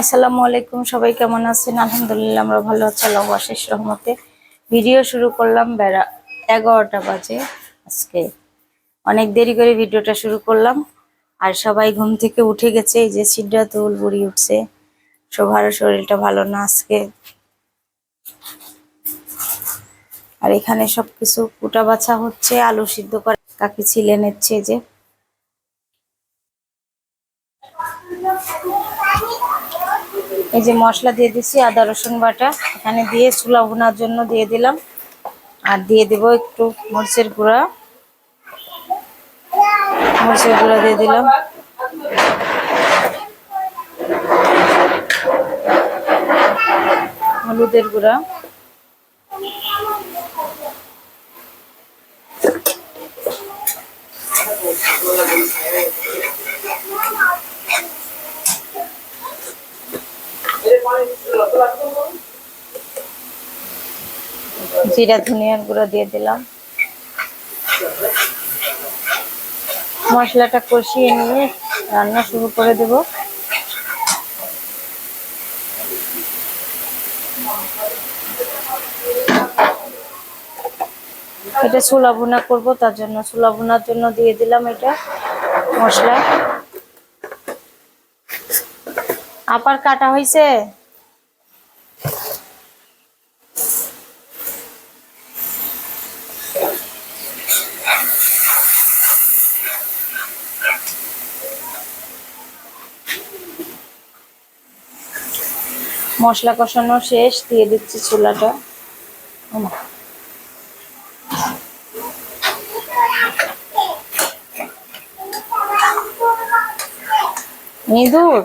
আসসালামু আলাইকুম, সবাই কেমন আছেন? আলহামদুলিল্লাহ আমরা ভালো আছি আল্লাহ আশিস রহমতে। ভিডিও শুরু করলাম বেড়া এগারোটা বাজে আজকে। অনেক দেরি করে ভিডিওটা শুরু করলাম, আর সবাই ঘুম থেকে উঠে গেছে, এই যে সিদ্ধাতুল বুড়ি উঠছে। সবার শরীরটা ভালো না আজকে। আর এখানে সবকিছু কুটা বাছা হচ্ছে, আলু সিদ্ধ করে কাকি ছিলে নিচ্ছে যে। এই যে মশলা দিয়ে দিচ্ছি, আদা, রসুন বাটা। এখানে দিয়ে চুলা ভুনার জন্য দিয়ে দিলাম। আর দিয়ে দেব একটু মরিচের গুঁড়া। মরিচের গুঁড়া দিয়ে দিলাম। হলুদের গুঁড়া। জিরা, ধনিয়ার গুঁড়ো দিয়ে দিলাম। মশলাটা কষিয়ে নিয়ে রান্না শুরু করে দেব। এটা ছোলা ভুনা করব, তার জন্য ছোলা জন্য দিয়ে দিলাম এটা মশলা। আপার কাটা হয়েছে মশলা কষানো শেষ দিয়ে দিচ্ছি চুলাটা। ইঁদুর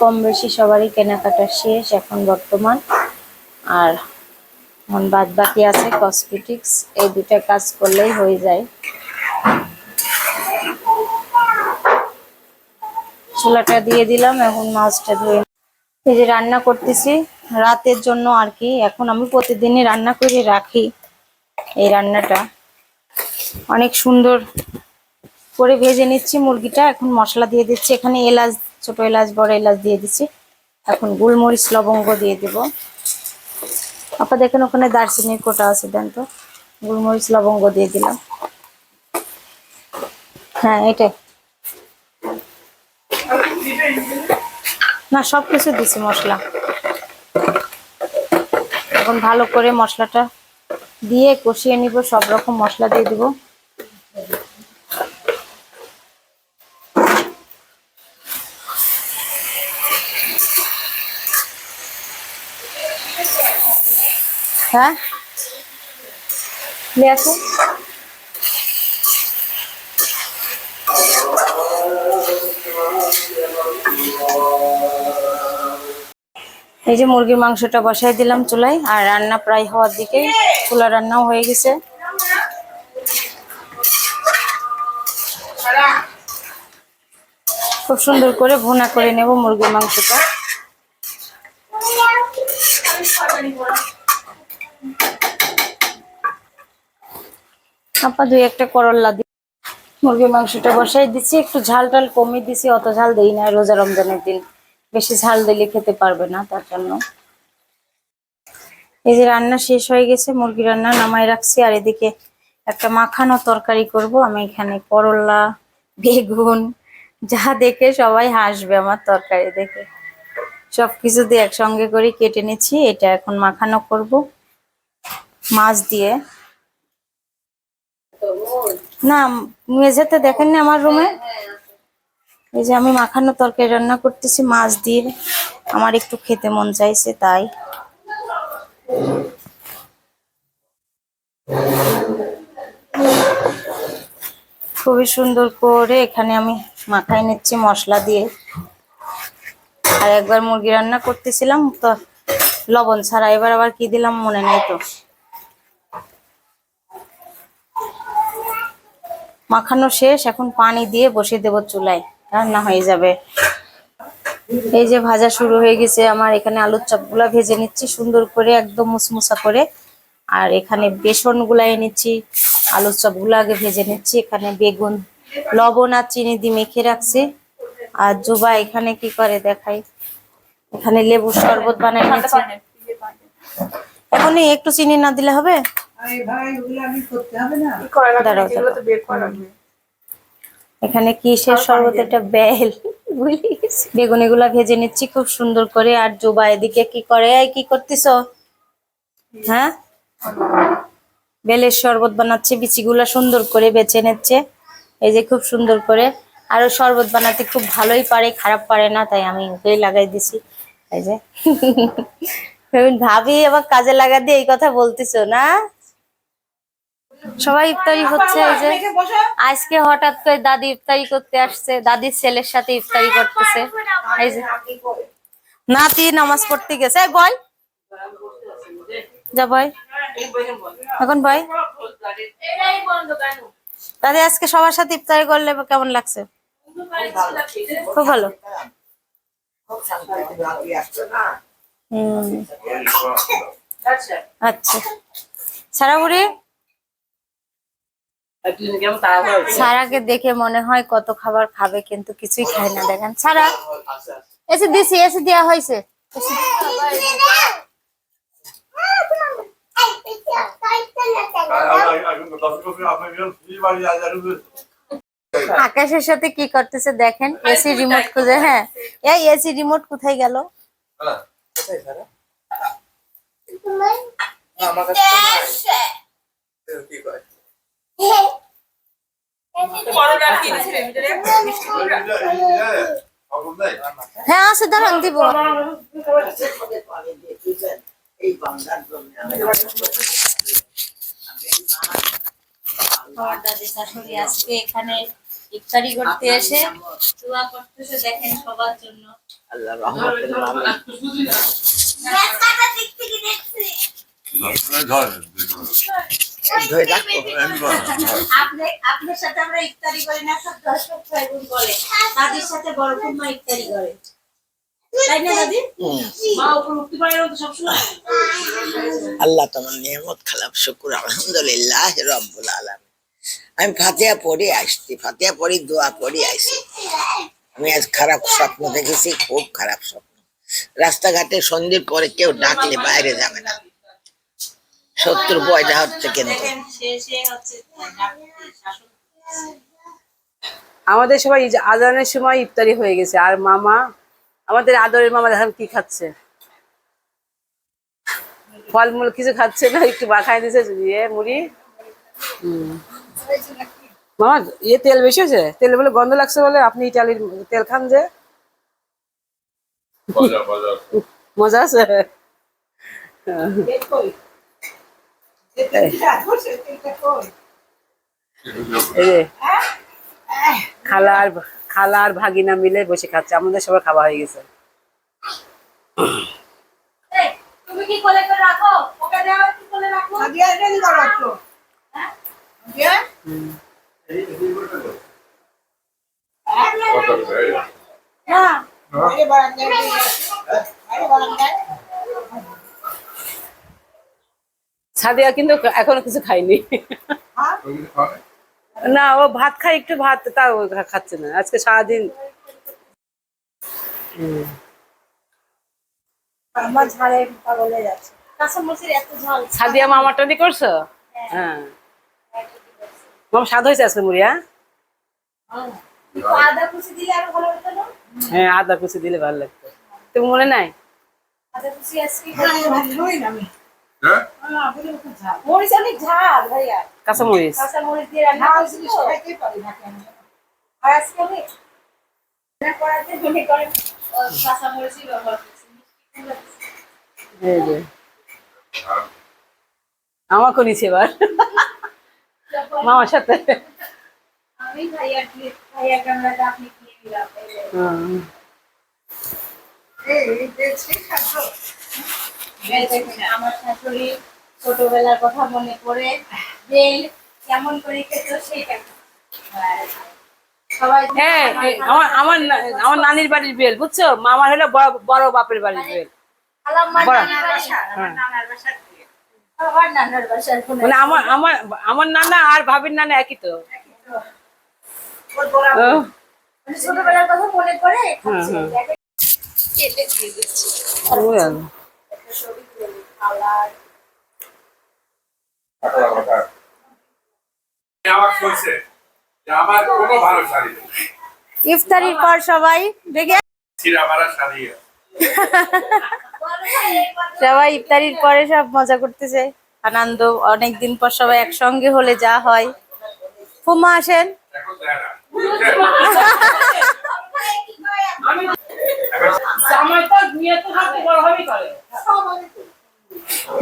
কম বেশি সবারই কেনাকাটা শেষ এখন বর্তমান। আর এখন বাদ বাকি আছে কসমেটিক্স এই দুটা কাজ করলেই হয়ে যায়। ছোলাটা দিয়ে দিলাম, এখন মাছটা ধুয়ে এই যে রান্না করতেছি, রাতের জন্য আর কি, এখন আমি প্রতিদিনই রান্না করে রাখি এই রান্নাটা। অনেক সুন্দর করে ভেজে নিচ্ছি মুরগিটা, এখন মশলা দিয়ে দিচ্ছি, এখানে এলাচ ছোট এলাচ, বড় এলাচ দিয়ে দিচ্ছি এখন গুলমরিচ, লবঙ্গ দিয়ে দেব। আপা দেখেন ওখানে দারচিনির কোটা আছে, দেন তো। গোলমরিচ, লবঙ্গ দিয়ে দিলাম। হ্যাঁ এটাই না সব কিছু দিছি মশলা। এখন ভালো করে মশলাটা দিয়ে কষিয়ে নিব, সব রকম মশলা দিয়ে দিব। হ্যাঁ? নিয়ে আসো। এই যে মুরগির মাংসটা বসাই দিলাম চুলায়, আর রান্না প্রায় হওয়ার দিকে চুলা রান্নাও হয়ে গেছে। খুব সুন্দর করে ভুনা করে নেব মুরগির মাংসটা। আপা দুই একটা করল্লা দি মুরগির মাংসটা বসাই দিচ্ছি একটু ঝাল টাল কমিয়ে দিছি, অত ঝাল দেই না রোজা রমজানের দিন। বেশি ঝাল দিলে খেতে পারবে না তার জন্য। এই যে রান্না শেষ হয়ে গেছে মুরগি রান্না নামাই রাখছি। আর এদিকে একটা মাখানো তরকারি করব। আমি এখানে করলা, বেগুন, যা দেখে সবাই হাসবে আমার তরকারি দেখে। সবকিছু দিয়ে একসঙ্গে করে কেটে নিচ্ছি। এটা এখন মাখানো করব। মাছ দিয়ে না, মেঝেতে দেখেন না আমার রুমে? এই যে আমি মাখানো তরকারি রান্না করতেছি, মাছ দিয়ে। আমার একটু খেতে মন চাইছে, তাই। খুবই সুন্দর করে এখানে আমি মাখাই নিচ্ছি মশলা দিয়ে। আর একবার মুরগি রান্না করতেছিলাম, তো লবণ ছাড়া। এবার আবার কি দিলাম মনে নাই তো। মাখানো শেষ, এখন পানি দিয়ে বসিয়ে দেবো চুলায়। রান্না হয়ে যাবে। এই যে ভাজা শুরু হয়ে গেছে, আমার এখানে আলুর চপগুলা ভেজে নিচ্ছি সুন্দর করে, একদম মুসমুসা করে। আর এখানে বেসন গুলাই নিচ্ছি, আলুর চপগুলো আগে ভেজে নিচ্ছি। এখানে বেগুন, লবণ আর চিনি দিয়ে মেখে রাখছি। আর জুবা এখানে কি করে দেখাই? এখানে লেবু শরবত বানাই এখনই একটু চিনি না দিলে হবে। এখানে কিসের শরবত এটা বেল? গেছি। বেগুন এগুলা ভেজে নিচ্ছি খুব সুন্দর করে। আর জোবা এদিকে কি করে? কি করতেছ? হ্যাঁ? বেলের শরবত বানাচ্ছে বিচিগুলা সুন্দর করে বেছে নিচ্ছে। এই যে খুব সুন্দর করে। আরও শরবত বানাতে খুব ভালোই পারে খারাপ পারে না তাই আমি ওকেই লাগাই দিছি। এই যে। ভাবি আবার কাজে লাগা দিয়ে এই কথা বলতেছো না? সবাই ইফতারি হচ্ছে এই যে আজকে হঠাৎ করে দাদি ইফতারি করতে আসছে দাদির ছেলের সাথে ইফতারি করতেছে। এই যে। নাতি নামাজ পড়তে গেছে। বয় যা বয় এখন বয় দাদি আজকে সবার সাথে ইফতারি করলে কেমন লাগছে? খুব ভালো। আচ্ছা। সারা বুড়ি সারাকে দেখে মনে হয় কত খাবার খাবে, কিন্তু কিছুই খায় না। দেখেন, সারা। এসে দিছি, এসে দেওয়া হয়েছে। আকাশের সাথে কি করতেছে দেখেন, এসি রিমোট খুঁজে হ্যাঁ। এই এসি রিমোট কোথায় গেল? আমার কাছে। কি কয়? হ্যাঁ আছে দাঁড়ান দিব। আমার দাদি শাশুড়ি আজকে এখানে ইফতারি করতে এসে দোয়া করতেছে দেখেন সবার জন্য আল্লাহ রহমতের আপনার সাথে আমরা ইফতারি করি না সব দর্শক বলে সাথে বড় মা ইফতারি করে। আল্লাহ তোমার নিয়ামত খালাপ শুকুর আলহামদুলিল্লাহ রব্বুল আলম আমি ফাতিহা পড়ে আসছি ফাতিহা পড়ি দোয়া পড়ি আসছি। আমি আজ খারাপ স্বপ্ন দেখেছি খুব খারাপ স্বপ্ন। রাস্তাঘাটে সন্ধ্যের পরে কেউ ডাকলে বাইরে যাবে না। শত্রু বয়টা হচ্ছে কিন্তু। শেষে হচ্ছে শাসন আমাদের সবাই এই আজানের সময় ইফতারি হয়ে গেছে। আর মামা আমাদের আদরের মামা দেখেন কি খাচ্ছে। ফলমূল কিছু খাচ্ছে না একটু মাখাই দিছে ইয়ে মুড়ি। মামা ইয়ে তেল বেশি হয়েছে? তেল বলে গন্ধ লাগছে বলে আপনি ইটালির তেল খান যে। মজা আছে? এই যে খালা আর খালা আর ভাগিনা মিলে বসে খাচ্ছে। আমাদের সবার খাওয়া হয়ে গেছে। তুমি কি কোলে করে রাখো? ওকে দেওয়া কি কোলে রাখো। হ্যাঁ? সাদিয়া কিন্তু এখনও কিছু খাইনি না ও ভাত খায় একটু ভাত তাও ও খাচ্ছে না। আজকে সারাদিন সাদিয়া মামাটা দিয়ে করছ? হ্যাঁ। মামা স্বাদ হয়েছে আজকে মুড়ি হ্যাঁ? আদা কুচি দিলে আরও ভালো হ্যাঁ আদা কুচি দিলে ভালো লাগতো। তুমি মনে নাই? আদা কুচি আজকে মরিচ অনেক ঝাল ভাইয়া কাঁচা মরিচ কাঁচা মরিচ দিয়ে রান্না করছি তো। আর আজকে আমি রান্না করাতে মনে করেন ও কাঁচা মরিচই ব্যবহার করছি এই যে। আমাকে নিচ্ছে এবার। মামার সাথে। আমি ভাইয়া ভাইয়া ক্যামেরাটা আপনি কিনে দিলাম এই আমার শাশুড়ি ছোটবেলার কথা মনে করে কেমন করে খেত সেইটা। হ্যাঁ আমার আমার আমার নানির বাড়ির বেল বুঝছ? মামার হলো বড় বাপের বাড়ির বেল হ্যাঁ। মানে আমার আমার আমার নানা আর ভাবির নানা একই তো। মানে ছোটবেলার কথা মনে করে ইফতারির পর সবাই দেখে। সবাই ইফতারির পরে সব মজা করতেছে। আনন্দ, অনেকদিন পর সবাই একসঙ্গে হলে যা হয়। ফুমা আসেন। এখন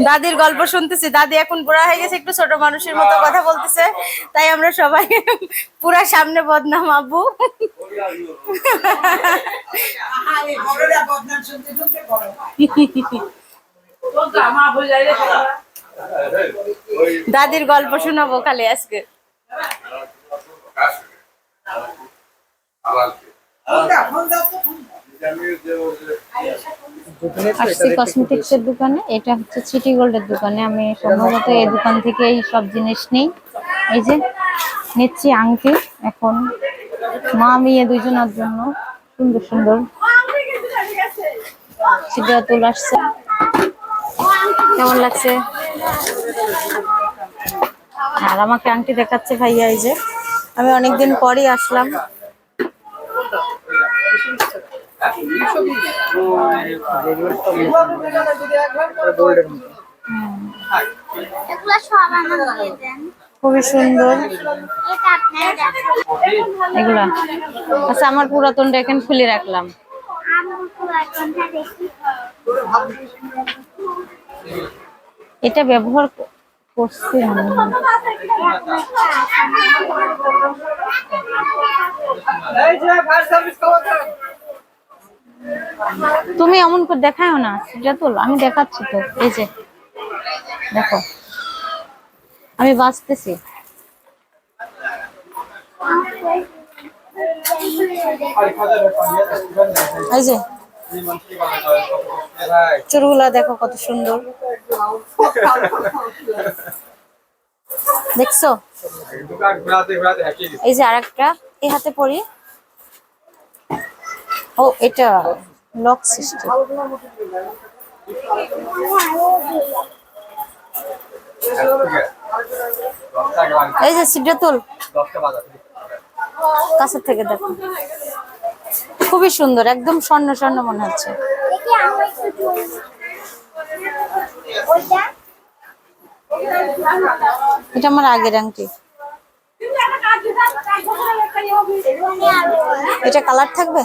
দাদির গল্প শুনতেছি। দাদি এখন বুড়া হয়ে গেছে একটু ছোট মানুষের মতো কথা বলতেছে। তাই আমরা সবাই পুরা সামনে বদনাম আব্বু। দাদির গল্প শোনাবো খালি আজকে। কাজ আসছি কসমেটিক্স এর দোকানে, এটা হচ্ছে সিটি গোল্ডের দোকানে। আমি সম্ভবত এই দোকান থেকে এই সব জিনিস নেই। এই যে, নিচ্ছি আংটি। এখন মা, মেয়ে দুজনের জন্য। সুন্দর সুন্দর। সিটা তুল আসছে। কেমন লাগছে? আর আমাকে আংটি দেখাচ্ছে ভাইয়া, এই যে। আমি অনেকদিন পরই আসলাম। খুবই সুন্দর। এটা আপনার দেখেন এগুলা। আচ্ছা আমার পুরাতনটা এখানে খুলে রাখলাম। আমি এটা ব্যবহার করছি হয়। তুমি এমন করে দেখাও না সেটা তো আমি দেখাচ্ছি তো, এই যে। দেখো, আমি বাঁচতেছি। এই যে, চুলগুলা দেখো কত সুন্দর। দেখছ? এই যে আরেকটা, এই হাতে পরি। ও, এটা। Lock system. এই যে সিদ্ধাতুল কাছের থেকে দেখো। খুবই সুন্দর একদম স্বর্ণ স্বর্ণ মনে হচ্ছে। এটা আমার আগের আংটি। এটা কালার থাকবে?